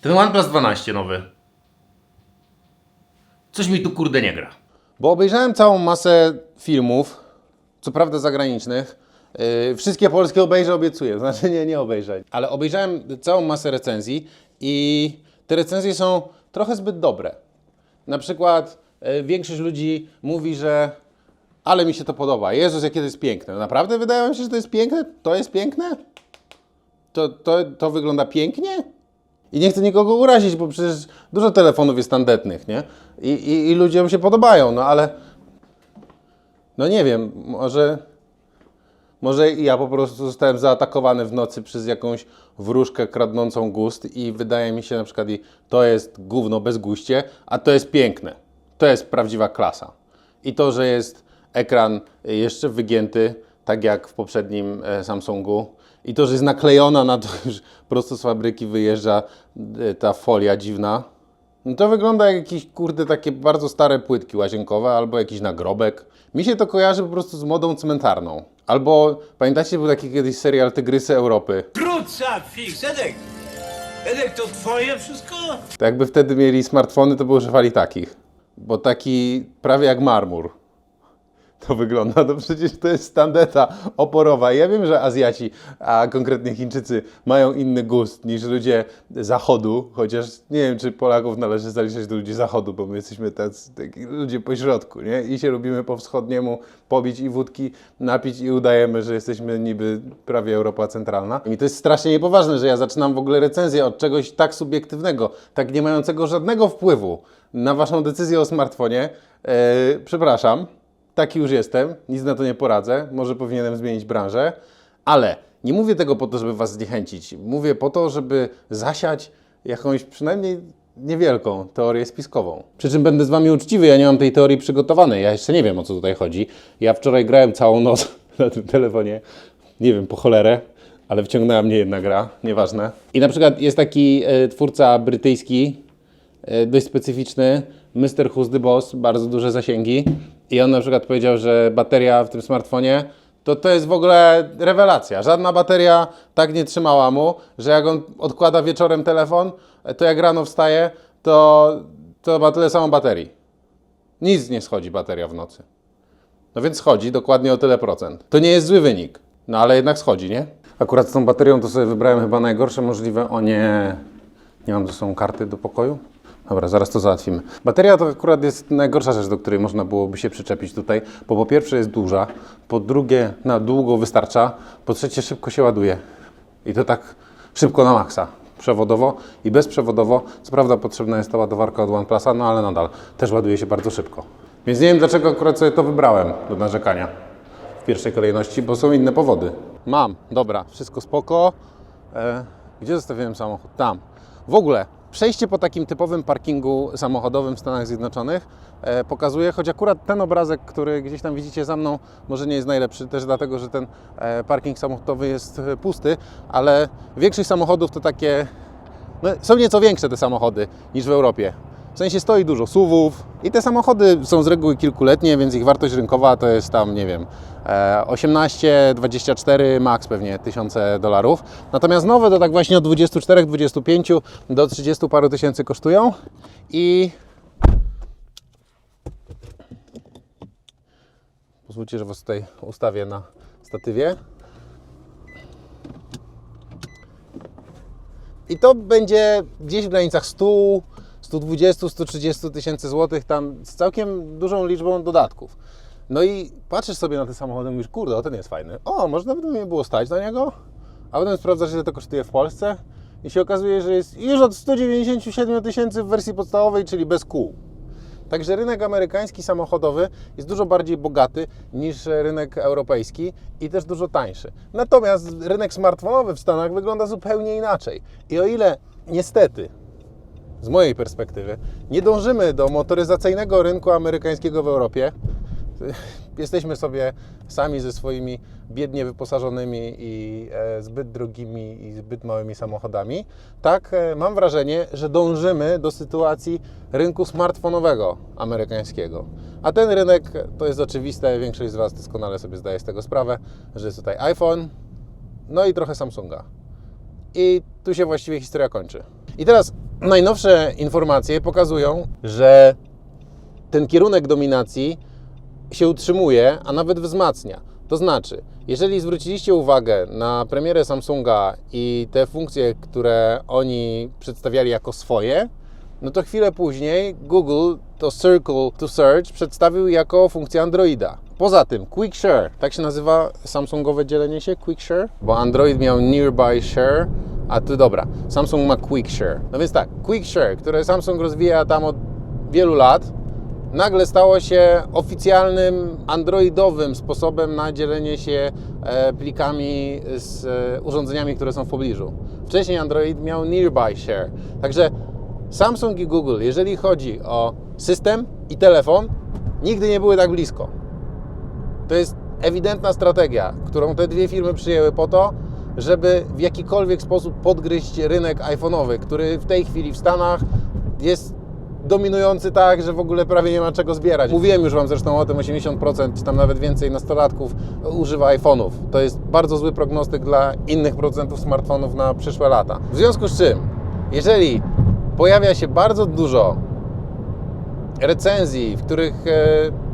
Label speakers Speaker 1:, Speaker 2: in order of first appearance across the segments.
Speaker 1: Ten OnePlus 12 nowy. Coś mi tu kurde nie gra.
Speaker 2: Bo obejrzałem całą masę filmów, co prawda zagranicznych. Yy, wszystkie polskie obejrzę, obiecuję. Znaczy nie, nie obejrzę. Ale obejrzałem całą masę recenzji i te recenzje są trochę zbyt dobre. Na przykład yy, większość ludzi mówi, że ale mi się to podoba. Jezus, jakie to jest piękne. Naprawdę wydaje mi się, że to jest piękne? To jest piękne? To, to, to wygląda pięknie? I nie chcę nikogo urazić, bo przecież dużo telefonów jest tandetnych, nie? I, i, I ludziom się podobają, no ale... No nie wiem, może... Może ja po prostu zostałem zaatakowany w nocy przez jakąś wróżkę kradnącą gust i wydaje mi się na przykład, i to jest gówno bez guście, a to jest piękne. To jest prawdziwa klasa. I to, że jest ekran jeszcze wygięty, tak jak w poprzednim e, Samsungu, i to, że jest naklejona na to, już prosto z fabryki wyjeżdża e, ta folia dziwna, no to wygląda jak jakieś, kurde, takie bardzo stare płytki łazienkowe albo jakiś nagrobek. Mi się to kojarzy po prostu z modą cmentarną. Albo, pamiętacie, był taki kiedyś serial Tygrysy Europy.
Speaker 3: Krótca fix, Edek! Edek, to twoje wszystko?
Speaker 2: To jakby wtedy mieli smartfony, to by używali takich. Bo taki prawie jak marmur. To wygląda, to przecież to jest tandeta oporowa. Ja wiem, że Azjaci, a konkretnie Chińczycy, mają inny gust niż ludzie zachodu, chociaż nie wiem, czy Polaków należy zaliczać do ludzi zachodu, bo my jesteśmy tacy, taki ludzie po środku, nie? I się lubimy po wschodniemu pobić i wódki napić i udajemy, że jesteśmy niby prawie Europa Centralna. I to jest strasznie niepoważne, że ja zaczynam w ogóle recenzję od czegoś tak subiektywnego, tak nie mającego żadnego wpływu na Waszą decyzję o smartfonie. Eee, przepraszam, taki już jestem, nic na to nie poradzę, może powinienem zmienić branżę, ale nie mówię tego po to, żeby Was zniechęcić. Mówię po to, żeby zasiać jakąś przynajmniej niewielką teorię spiskową. Przy czym będę z Wami uczciwy, ja nie mam tej teorii przygotowanej, ja jeszcze nie wiem o co tutaj chodzi. Ja wczoraj grałem całą noc na tym telefonie, nie wiem po cholerę, ale wciągnęła mnie jedna gra, nieważne. I na przykład jest taki e, twórca brytyjski, e, dość specyficzny, Mr. Who's the Boss, bardzo duże zasięgi. I on na przykład powiedział, że bateria w tym smartfonie to to jest w ogóle rewelacja. Żadna bateria tak nie trzymała mu, że jak on odkłada wieczorem telefon, to jak rano wstaje, to, to ma tyle samo baterii. Nic nie schodzi bateria w nocy. No więc schodzi dokładnie o tyle procent. To nie jest zły wynik, no ale jednak schodzi, nie? Akurat z tą baterią to sobie wybrałem chyba najgorsze możliwe. O nie, nie mam ze sobą karty do pokoju. Dobra, zaraz to załatwimy. Bateria to akurat jest najgorsza rzecz, do której można byłoby się przyczepić tutaj, bo po pierwsze jest duża, po drugie na długo wystarcza, po trzecie szybko się ładuje. I to tak szybko na maksa. Przewodowo i bezprzewodowo. Co prawda potrzebna jest ta ładowarka od OnePlusa, no ale nadal też ładuje się bardzo szybko. Więc nie wiem dlaczego akurat sobie to wybrałem do narzekania w pierwszej kolejności, bo są inne powody. Mam, dobra, wszystko spoko. E, gdzie zostawiłem samochód? Tam. W ogóle przejście po takim typowym parkingu samochodowym w Stanach Zjednoczonych e, pokazuje, choć akurat ten obrazek, który gdzieś tam widzicie za mną, może nie jest najlepszy, też dlatego, że ten e, parking samochodowy jest e, pusty, ale większość samochodów to takie no, są nieco większe te samochody niż w Europie. W sensie stoi dużo SUVów i te samochody są z reguły kilkuletnie, więc ich wartość rynkowa to jest tam, nie wiem, e, 18, 24 max pewnie tysiące dolarów. Natomiast nowe to tak właśnie od 24, 25 do 30 paru tysięcy kosztują i pozwólcie, że Was tutaj ustawię na statywie. I to będzie gdzieś w granicach 100, 120, 130 tysięcy złotych, tam z całkiem dużą liczbą dodatków. No i patrzysz sobie na te samochody i mówisz, kurde, o ten jest fajny. O, może nawet by mnie było stać na niego. A potem sprawdzasz, ile to kosztuje w Polsce i się okazuje, że jest już od 197 tysięcy w wersji podstawowej, czyli bez kół. Także rynek amerykański samochodowy jest dużo bardziej bogaty niż rynek europejski i też dużo tańszy. Natomiast rynek smartfonowy w Stanach wygląda zupełnie inaczej. I o ile niestety, z mojej perspektywy, nie dążymy do motoryzacyjnego rynku amerykańskiego w Europie, jesteśmy sobie sami ze swoimi biednie wyposażonymi i e, zbyt drogimi i zbyt małymi samochodami, tak e, mam wrażenie, że dążymy do sytuacji rynku smartfonowego amerykańskiego. A ten rynek to jest oczywiste, większość z Was doskonale sobie zdaje z tego sprawę, że jest tutaj iPhone, no i trochę Samsunga. I tu się właściwie historia kończy. I teraz Najnowsze informacje pokazują, że ten kierunek dominacji się utrzymuje, a nawet wzmacnia. To znaczy, jeżeli zwróciliście uwagę na premierę Samsunga i te funkcje, które oni przedstawiali jako swoje, no to chwilę później Google to Circle to Search przedstawił jako funkcję Androida. Poza tym Quick Share, tak się nazywa Samsungowe dzielenie się Quick Share, bo Android miał Nearby Share, a tu dobra, Samsung ma Quick Share. No więc tak, Quick Share, które Samsung rozwija tam od wielu lat, nagle stało się oficjalnym androidowym sposobem na dzielenie się e, plikami z e, urządzeniami, które są w pobliżu. Wcześniej Android miał Nearby Share. Także Samsung i Google, jeżeli chodzi o system i telefon, nigdy nie były tak blisko. To jest ewidentna strategia, którą te dwie firmy przyjęły po to, żeby w jakikolwiek sposób podgryźć rynek iPhone'owy, który w tej chwili w Stanach jest dominujący tak, że w ogóle prawie nie ma czego zbierać. Mówiłem już Wam zresztą o tym, 80% czy tam nawet więcej nastolatków używa iPhone'ów. To jest bardzo zły prognostyk dla innych producentów smartfonów na przyszłe lata. W związku z czym, jeżeli pojawia się bardzo dużo recenzji, w których e,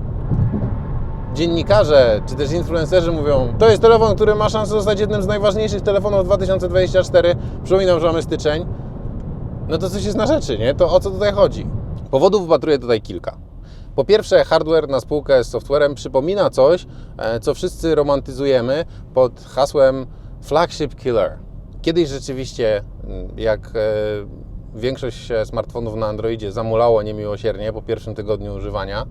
Speaker 2: dziennikarze czy też influencerzy mówią, to jest telefon, który ma szansę zostać jednym z najważniejszych telefonów 2024. Przypominam, że mamy styczeń. No to coś jest na rzeczy, nie? To o co tutaj chodzi? Powodów wypatruję tutaj kilka. Po pierwsze, hardware na spółkę z softwarem przypomina coś, e, co wszyscy romantyzujemy pod hasłem flagship killer. Kiedyś rzeczywiście, mm, jak e, większość smartfonów na Androidzie zamulało niemiłosiernie po pierwszym tygodniu używania,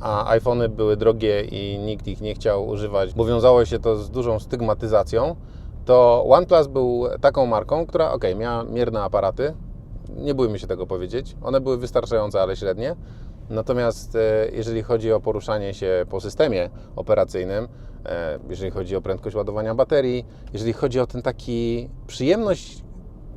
Speaker 2: a iPhony były drogie i nikt ich nie chciał używać, bo wiązało się to z dużą stygmatyzacją, to OnePlus był taką marką, która ok, miała mierne aparaty, nie bójmy się tego powiedzieć, one były wystarczające, ale średnie. Natomiast e, jeżeli chodzi o poruszanie się po systemie operacyjnym, e, jeżeli chodzi o prędkość ładowania baterii, jeżeli chodzi o ten taki przyjemność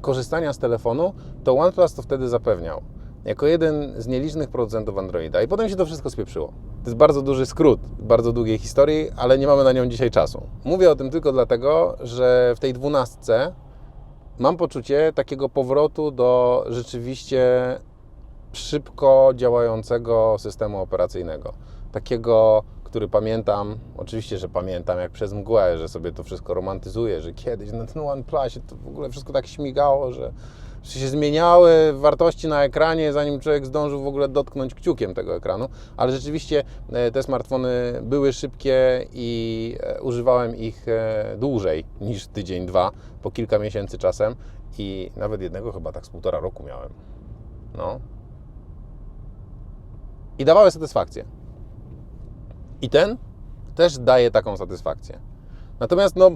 Speaker 2: korzystania z telefonu, to OnePlus to wtedy zapewniał. Jako jeden z nielicznych producentów Androida. I potem się to wszystko spieprzyło. To jest bardzo duży skrót, bardzo długiej historii, ale nie mamy na nią dzisiaj czasu. Mówię o tym tylko dlatego, że w tej dwunastce mam poczucie takiego powrotu do rzeczywiście szybko działającego systemu operacyjnego. Takiego, który pamiętam, oczywiście, że pamiętam jak przez mgłę, że sobie to wszystko romantyzuję, że kiedyś na ten OnePlusie to w ogóle wszystko tak śmigało, że że się zmieniały wartości na ekranie, zanim człowiek zdążył w ogóle dotknąć kciukiem tego ekranu, ale rzeczywiście e, te smartfony były szybkie i e, używałem ich e, dłużej niż tydzień, dwa, po kilka miesięcy czasem i nawet jednego chyba tak z półtora roku miałem. No. I dawały satysfakcję. I ten też daje taką satysfakcję. Natomiast no,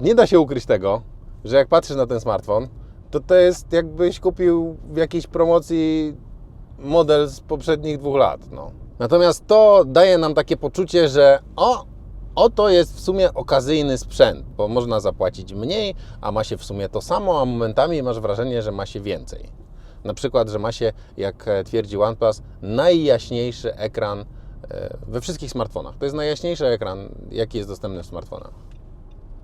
Speaker 2: nie da się ukryć tego, że jak patrzysz na ten smartfon, to to jest jakbyś kupił w jakiejś promocji model z poprzednich dwóch lat. No. Natomiast to daje nam takie poczucie, że o, oto jest w sumie okazyjny sprzęt, bo można zapłacić mniej, a ma się w sumie to samo, a momentami masz wrażenie, że ma się więcej. Na przykład, że ma się, jak e, twierdzi OnePlus, najjaśniejszy ekran e, we wszystkich smartfonach. To jest najjaśniejszy ekran, jaki jest dostępny w smartfonach.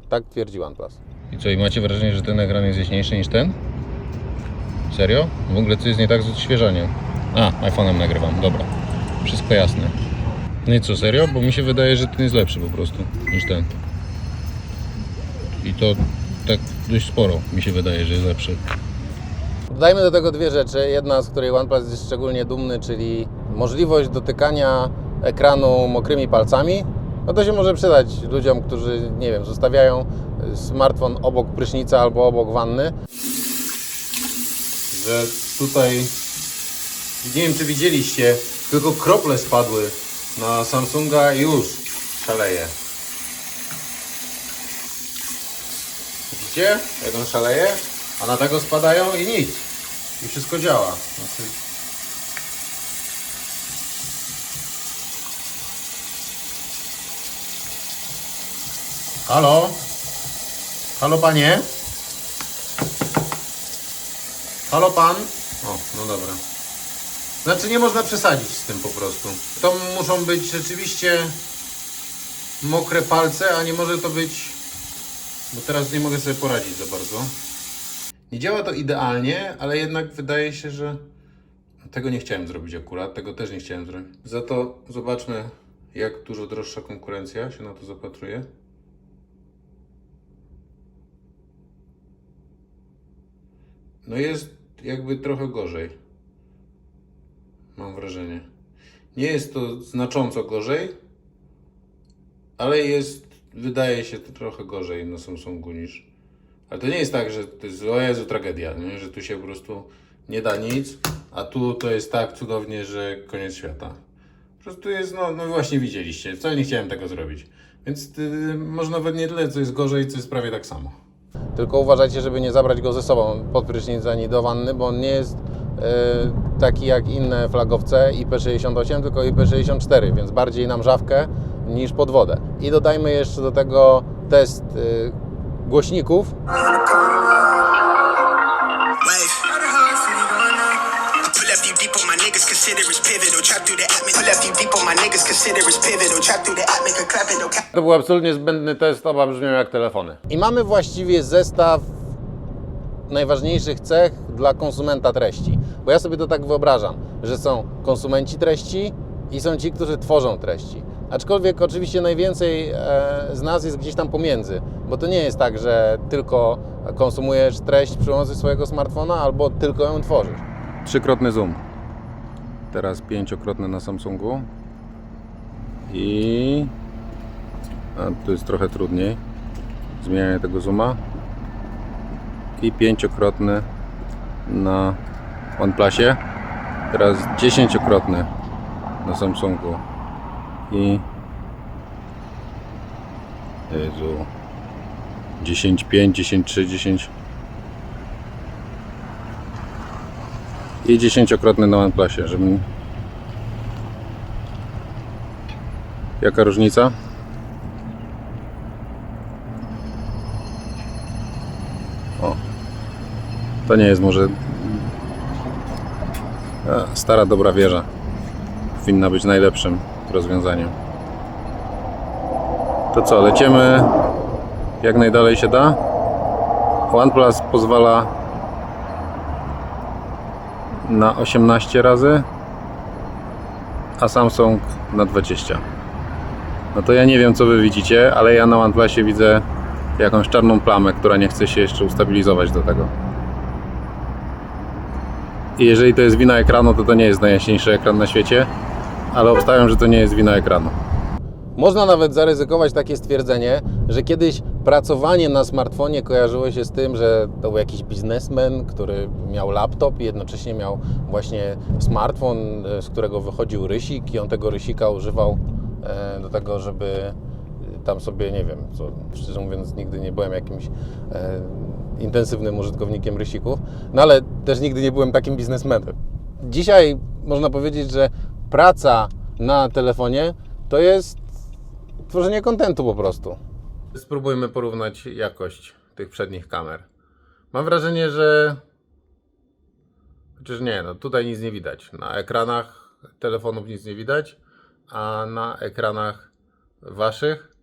Speaker 2: Tak twierdzi OnePlus.
Speaker 4: I co, i macie wrażenie, że ten ekran jest jaśniejszy niż ten? Serio? W ogóle coś jest nie tak z odświeżaniem. A, iPhone'em nagrywam, dobra. Wszystko jasne. No i co, serio? Bo mi się wydaje, że ten jest lepszy po prostu niż ten. I to tak dość sporo mi się wydaje, że jest lepszy.
Speaker 2: Dodajmy do tego dwie rzeczy. Jedna, z której OnePlus jest szczególnie dumny, czyli możliwość dotykania ekranu mokrymi palcami. No to się może przydać ludziom, którzy, nie wiem, zostawiają smartfon obok prysznica albo obok wanny. Że tutaj, nie wiem czy widzieliście, tylko krople spadły na Samsunga i już szaleje. Widzicie, jak on szaleje? A na tego spadają i nic. I wszystko działa. Znaczy... Halo? Halo panie? Halo pan? O, no dobra. Znaczy nie można przesadzić z tym po prostu. To muszą być rzeczywiście mokre palce, a nie może to być... Bo teraz nie mogę sobie poradzić za bardzo. Nie działa to idealnie, ale jednak wydaje się, że tego nie chciałem zrobić akurat, tego też nie chciałem zrobić. Za to zobaczmy, jak dużo droższa konkurencja się na to zapatruje. No jest jakby trochę gorzej. Mam wrażenie. Nie jest to znacząco gorzej, ale jest, wydaje się, to trochę gorzej na Samsungu niż. Ale to nie jest tak, że to jest, o Jezu, tragedia, nie? że tu się po prostu nie da nic, a tu to jest tak cudownie, że koniec świata. Po prostu jest, no, no właśnie widzieliście, wcale nie chciałem tego zrobić. Więc y, może nawet nie tyle, co jest gorzej, co jest prawie tak samo. Tylko uważajcie, żeby nie zabrać go ze sobą pod prysznic ani do wanny, bo on nie jest e, taki jak inne flagowce IP68, tylko IP64, więc bardziej na mrzawkę niż pod wodę. I dodajmy jeszcze do tego test e, głośników.
Speaker 5: Niggas, consider it's pivotal. Trap through the atmosphere. Pull up you deep on my niggas, consider it's pivotal. Trap through the clap okay.
Speaker 2: To był absolutnie zbędny test, oba brzmią jak telefony. I mamy właściwie zestaw najważniejszych cech dla konsumenta treści. Bo ja sobie to tak wyobrażam, że są konsumenci treści i są ci, którzy tworzą treści. Aczkolwiek oczywiście najwięcej e, z nas jest gdzieś tam pomiędzy, bo to nie jest tak, że tylko konsumujesz treść przy pomocy swojego smartfona albo tylko ją tworzysz. Trzykrotny zoom. Teraz pięciokrotny na Samsungu. I tu jest trochę trudniej. Zmienianie tego zooma. I pięciokrotny na OnePlusie. Teraz dziesięciokrotny na Samsungu. I Jezu 10.5, 10.3, 10 i dziesięciokrotny na OnePlusie, żebym Jaka różnica? O. To nie jest może. Stara dobra wieża. Powinna być najlepszym rozwiązaniem. To co, lecimy jak najdalej się da? OnePlus pozwala na 18 razy, a Samsung na 20. No to ja nie wiem, co wy widzicie, ale ja na OnePlusie widzę jakąś czarną plamę, która nie chce się jeszcze ustabilizować do tego. I jeżeli to jest wina ekranu, to to nie jest najjaśniejszy ekran na świecie, ale obstawiam, że to nie jest wina ekranu. Można nawet zaryzykować takie stwierdzenie, że kiedyś pracowanie na smartfonie kojarzyło się z tym, że to był jakiś biznesmen, który miał laptop i jednocześnie miał właśnie smartfon, e, z którego wychodził rysik i on tego rysika używał e, do tego, żeby e, tam sobie, nie wiem, co, szczerze mówiąc nigdy nie byłem jakimś intensywnym użytkownikiem rysików, no ale też nigdy nie byłem takim biznesmenem. Dzisiaj można powiedzieć, że praca na telefonie to jest tworzenie kontentu po prostu. Spróbujmy porównać jakość tych przednich kamer. Mam wrażenie, że. Chociaż nie, no tutaj nic nie widać. Na ekranach telefonów nic nie widać, a na ekranach waszych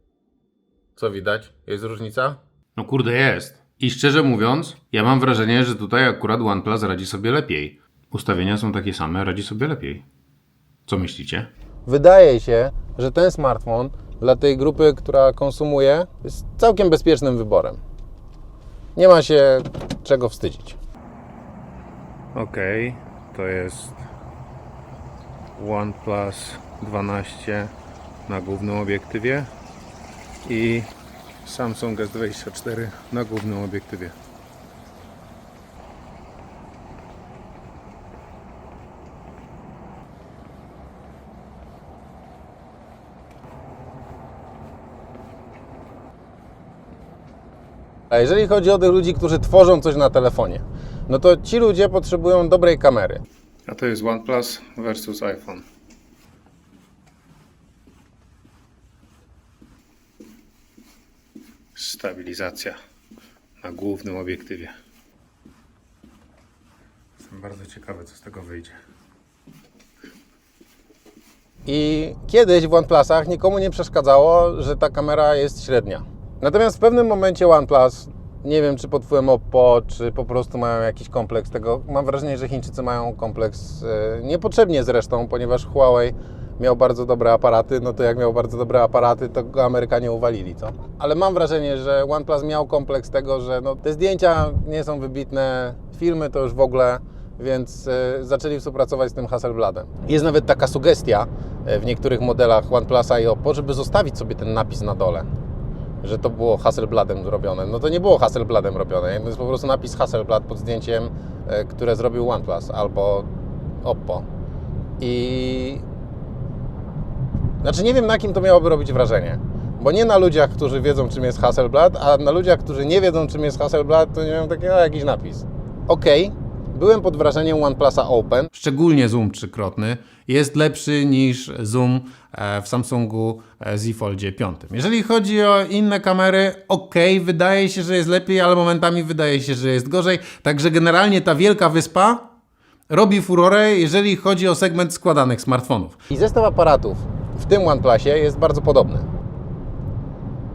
Speaker 2: co widać? Jest różnica?
Speaker 1: No kurde jest. I szczerze mówiąc, ja mam wrażenie, że tutaj akurat OnePlus radzi sobie lepiej. Ustawienia są takie same, radzi sobie lepiej. Co myślicie?
Speaker 2: Wydaje się, że ten smartfon dla tej grupy, która konsumuje, jest całkiem bezpiecznym wyborem. Nie ma się czego wstydzić. Ok, to jest OnePlus 12 na głównym obiektywie i Samsung S24 na głównym obiektywie. A jeżeli chodzi o tych ludzi, którzy tworzą coś na telefonie, no to ci ludzie potrzebują dobrej kamery. A to jest OnePlus versus iPhone. Stabilizacja na głównym obiektywie. Jestem bardzo ciekawy, co z tego wyjdzie. I kiedyś w OnePlusach nikomu nie przeszkadzało, że ta kamera jest średnia. Natomiast w pewnym momencie OnePlus Nie wiem, czy pod wpływem Oppo, czy po prostu mają jakiś kompleks tego. Mam wrażenie, że Chińczycy mają kompleks e, niepotrzebnie zresztą, ponieważ Huawei miał bardzo dobre aparaty, no to jak miał bardzo dobre aparaty, to go Amerykanie uwalili, co? Ale mam wrażenie, że OnePlus miał kompleks tego, że no, te zdjęcia nie są wybitne, filmy to już w ogóle, więc e, zaczęli współpracować z tym Hasselbladem. Jest nawet taka sugestia e, w niektórych modelach OnePlusa i Oppo, żeby zostawić sobie ten napis na dole że to było Hasselbladem zrobione. No to nie było Hasselbladem robione. To jest po prostu napis Hasselblad pod zdjęciem, e, które zrobił OnePlus albo Oppo. I znaczy nie wiem na kim to miałoby robić wrażenie. Bo nie na ludziach, którzy wiedzą czym jest Hasselblad, a na ludziach, którzy nie wiedzą czym jest Hasselblad, to nie wiem takiego jakiś napis. Okej, byłem pod wrażeniem OnePlusa Open,
Speaker 1: Szczególnie zoom trzykrotny jest lepszy niż zoom e, w Samsungu e, Z Foldzie 5. Jeżeli chodzi o inne kamery, ok, wydaje się, że jest lepiej, ale momentami wydaje się, że jest gorzej. Także generalnie ta wielka wyspa robi furorę, jeżeli chodzi o segment składanych smartfonów.
Speaker 2: I zestaw aparatów w tym OnePlusie jest bardzo podobny.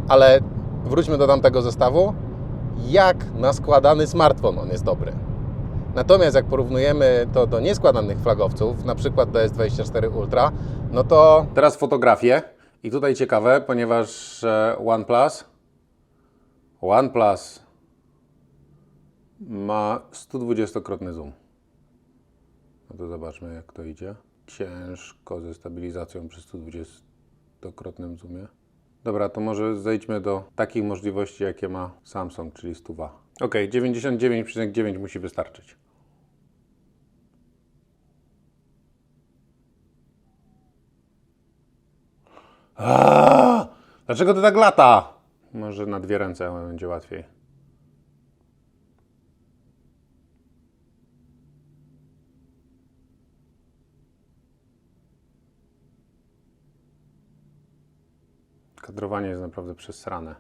Speaker 2: Ale wróćmy do tamtego zestawu. Jak na składany smartfon on jest dobry. Natomiast jak porównujemy to do nieskładanych flagowców, na przykład do S24 Ultra, no to
Speaker 1: Teraz fotografie. I tutaj ciekawe, ponieważ e, OnePlus OnePlus ma 120-krotny zoom. No to zobaczmy jak to idzie. Ciężko ze stabilizacją przy 120-krotnym zoomie. Dobra, to może zejdźmy do takich możliwości, jakie ma Samsung, czyli 100. Ok, 99,9 musi wystarczyć. Aaaa! Dlaczego to tak lata? Może na dwie ręce będzie łatwiej. Kadrowanie jest naprawdę przesrane.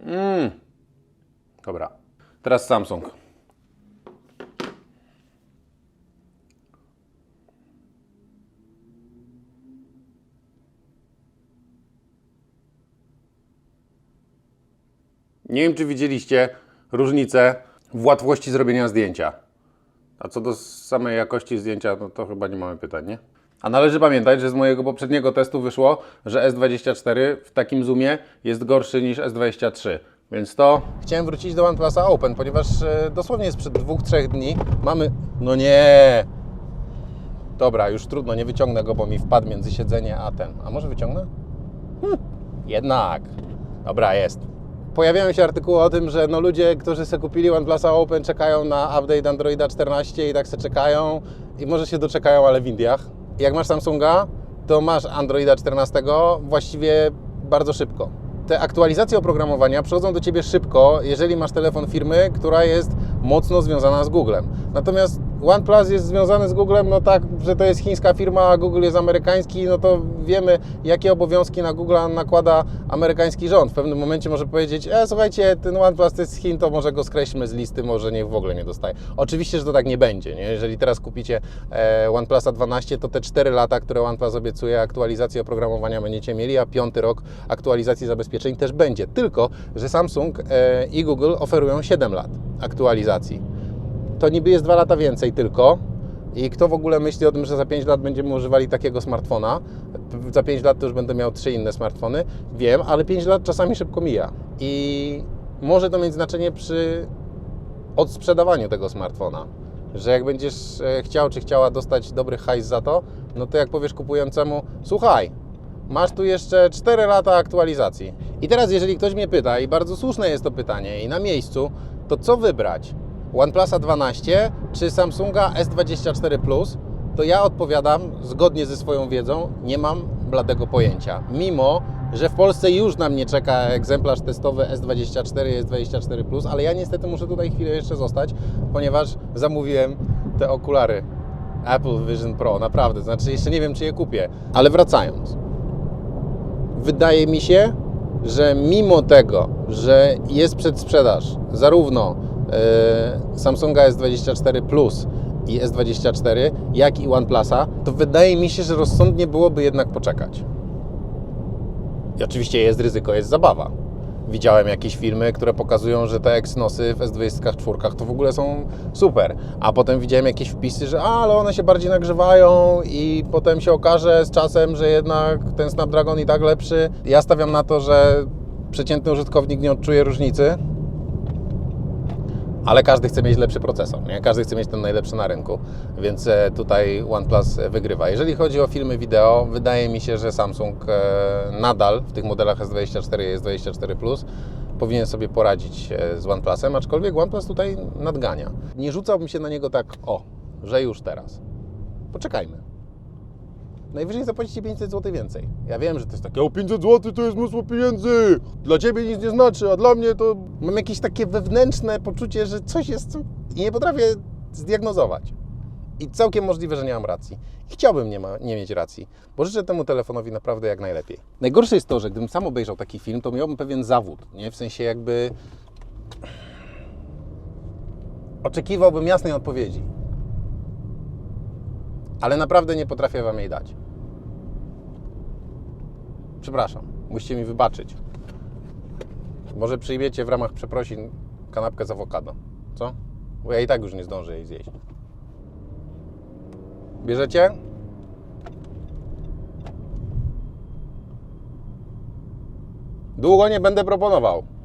Speaker 1: Mm. Dobra. Teraz Samsung. Nie wiem, czy widzieliście różnicę w łatwości zrobienia zdjęcia. A co do samej jakości zdjęcia, no to chyba nie mamy pytań, nie? A należy pamiętać, że z mojego poprzedniego testu wyszło, że S24 w takim zoomie jest gorszy niż S23. Więc to
Speaker 2: chciałem wrócić do OnePlusa Open, ponieważ e, dosłownie sprzed dwóch, trzech dni mamy... No nie! Dobra, już trudno, nie wyciągnę go, bo mi wpadł między siedzenie a ten. A może wyciągnę? Hm, jednak. Dobra, jest. Pojawiają się artykuły o tym, że no ludzie, którzy sobie kupili OnePlusa Open czekają na update Androida 14 i tak se czekają i może się doczekają, ale w Indiach. Jak masz Samsunga, to masz Androida 14 właściwie bardzo szybko. Te aktualizacje oprogramowania przychodzą do Ciebie szybko, jeżeli masz telefon firmy, która jest mocno związana z Googlem. Natomiast OnePlus jest związany z Googlem, no tak, że to jest chińska firma, a Google jest amerykański, no to wiemy, jakie obowiązki na Google nakłada amerykański rząd. W pewnym momencie może powiedzieć, e, słuchajcie, ten OnePlus to jest z Chin, to może go skreślmy z listy, może niech w ogóle nie dostaje. Oczywiście, że to tak nie będzie, nie? Jeżeli teraz kupicie e, OnePlusa 12, to te 4 lata, które OnePlus obiecuje, aktualizacji oprogramowania będziecie mieli, a piąty rok aktualizacji zabezpieczeń też będzie. Tylko, że Samsung e, i Google oferują 7 lat aktualizacji to niby jest dwa lata więcej tylko. I kto w ogóle myśli o tym, że za 5 lat będziemy używali takiego smartfona? Za 5 lat to już będę miał trzy inne smartfony. Wiem, ale 5 lat czasami szybko mija. I może to mieć znaczenie przy odsprzedawaniu tego smartfona. Że jak będziesz e, chciał czy chciała dostać dobry hajs za to, no to jak powiesz kupującemu, słuchaj, masz tu jeszcze 4 lata aktualizacji. I teraz jeżeli ktoś mnie pyta, i bardzo słuszne jest to pytanie, i na miejscu, to co wybrać? OnePlusa 12 czy Samsunga S24 Plus, to ja odpowiadam zgodnie ze swoją wiedzą, nie mam bladego pojęcia. Mimo, że w Polsce już na mnie czeka egzemplarz testowy S24 i S24 Plus, ale ja niestety muszę tutaj chwilę jeszcze zostać, ponieważ zamówiłem te okulary Apple Vision Pro, naprawdę, znaczy jeszcze nie wiem, czy je kupię. Ale wracając, wydaje mi się, że mimo tego, że jest przedsprzedaż zarówno Samsunga S24 Plus i S24, jak i OnePlusa, to wydaje mi się, że rozsądnie byłoby jednak poczekać. I oczywiście jest ryzyko, jest zabawa. Widziałem jakieś filmy, które pokazują, że te Exynosy w S24 to w ogóle są super. A potem widziałem jakieś wpisy, że a, ale one się bardziej nagrzewają i potem się okaże z czasem, że jednak ten Snapdragon i tak lepszy. Ja stawiam na to, że przeciętny użytkownik nie odczuje różnicy, ale każdy chce mieć lepszy procesor, nie? Każdy chce mieć ten najlepszy na rynku, więc e, tutaj OnePlus wygrywa. Jeżeli chodzi o filmy wideo, wydaje mi się, że Samsung e, nadal w tych modelach S24 i S24 Plus powinien sobie poradzić e, z OnePlusem, aczkolwiek OnePlus tutaj nadgania. Nie rzucałbym się na niego tak, o, że już teraz. Poczekajmy. Najwyżej zapłacicie 500 zł więcej. Ja wiem, że to jest takie, o 500 zł to jest mnóstwo pieniędzy, dla Ciebie nic nie znaczy, a dla mnie to... Mam jakieś takie wewnętrzne poczucie, że coś jest i nie potrafię zdiagnozować. I całkiem możliwe, że nie mam racji. I chciałbym nie, ma, nie mieć racji, bo życzę temu telefonowi naprawdę jak najlepiej. Najgorsze jest to, że gdybym sam obejrzał taki film, to miałbym pewien zawód, nie? W sensie jakby... Oczekiwałbym jasnej odpowiedzi. Ale naprawdę nie potrafię Wam jej dać. Przepraszam, musicie mi wybaczyć. Może przyjmiecie w ramach przeprosin kanapkę z awokado. Co? Bo ja i tak już nie zdążę jej zjeść. Bierzecie? Długo nie będę proponował.